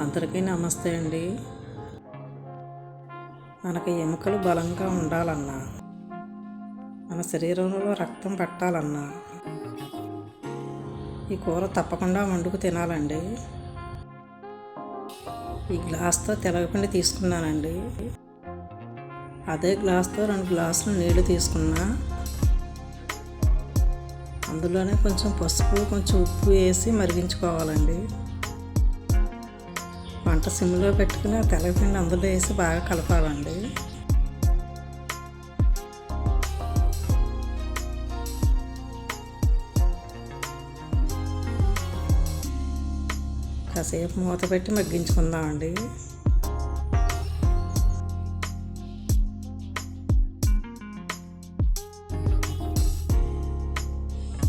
అందరికీ నమస్తే అండి. మనకి ఎముకలు బలంగా ఉండాలన్నా మన శరీరంలో రక్తం పట్టాలన్నా ఈ కూర తప్పకుండా వండుకు తినాలండి. ఈ గ్లాస్తో తెలగపిండి తీసుకున్నానండి. అదే గ్లాస్తో రెండు గ్లాసులు నీళ్ళు తీసుకున్నా అందులోనే కొంచెం పసుపు కొంచెం ఉప్పు వేసి మరిగించుకోవాలండి. వంట సిమ్లో పెట్టుకుని ఆ తెల్లపిండి అందులో వేసి బాగా కలపాలండి. కాసేపు మూత పెట్టి మగ్గించుకుందామండి.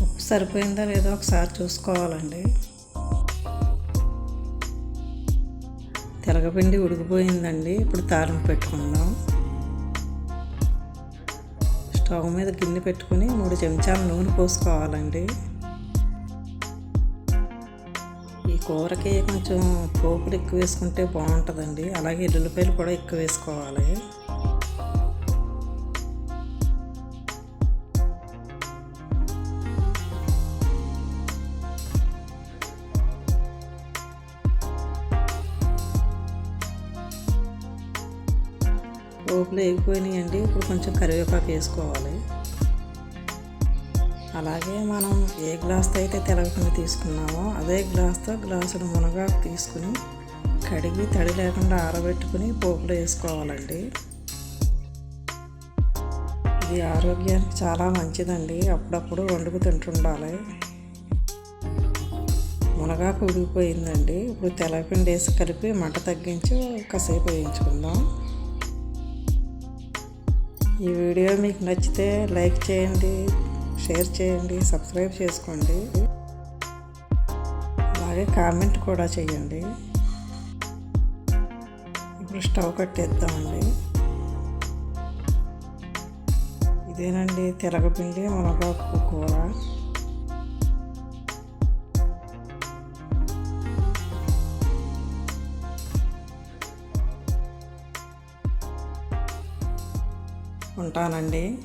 ఉప్పు సరిపోయిందా లేదో ఒకసారి చూసుకోవాలండి. తెలగపిండి ఉడికిపోయిందండి. ఇప్పుడు తాలింపు పెట్టుకుందాం. స్టవ్ మీద గిన్నె పెట్టుకుని మూడు చెంచాల నూనె పోసుకోవాలండి. ఈ కూరకి కొంచెం పోపులు ఎక్కువ వేసుకుంటే బాగుంటుందండి. అలాగే ఎల్లుల్లిపాయలు కూడా ఎక్కువ వేసుకోవాలి. పోపులు వేగిపోయినాయండి ఇప్పుడు కొంచెం కరివేపాకు వేసుకోవాలి. అలాగే మనం ఏ గ్లాస్తో అయితే తెలగకుండా తీసుకున్నామో అదే గ్లాస్తో గ్లాసుడు మునగాకు తీసుకుని కడిగి తడి లేకుండా ఆరబెట్టుకుని పోపులో వేసుకోవాలండి. ఇది ఆరోగ్యానికి చాలా మంచిదండి. అప్పుడప్పుడు వండుకు తింటుండాలి. మునగాకు ఉడికిపోయిందండి. ఇప్పుడు తెల్లపిండి వేసి కలిపి మంట తగ్గించి కాసేపు వేయించుకుందాం. ఈ వీడియో మీకు నచ్చితే లైక్ చేయండి షేర్ చేయండి సబ్స్క్రైబ్ చేసుకోండి. అలాగే కామెంట్ కూడా చేయండి. ఇప్పుడు స్టవ్ కట్టేద్దామండి. ఇదేనండి తెలగపిండి మునగాకు కూర. ఉంటానండి.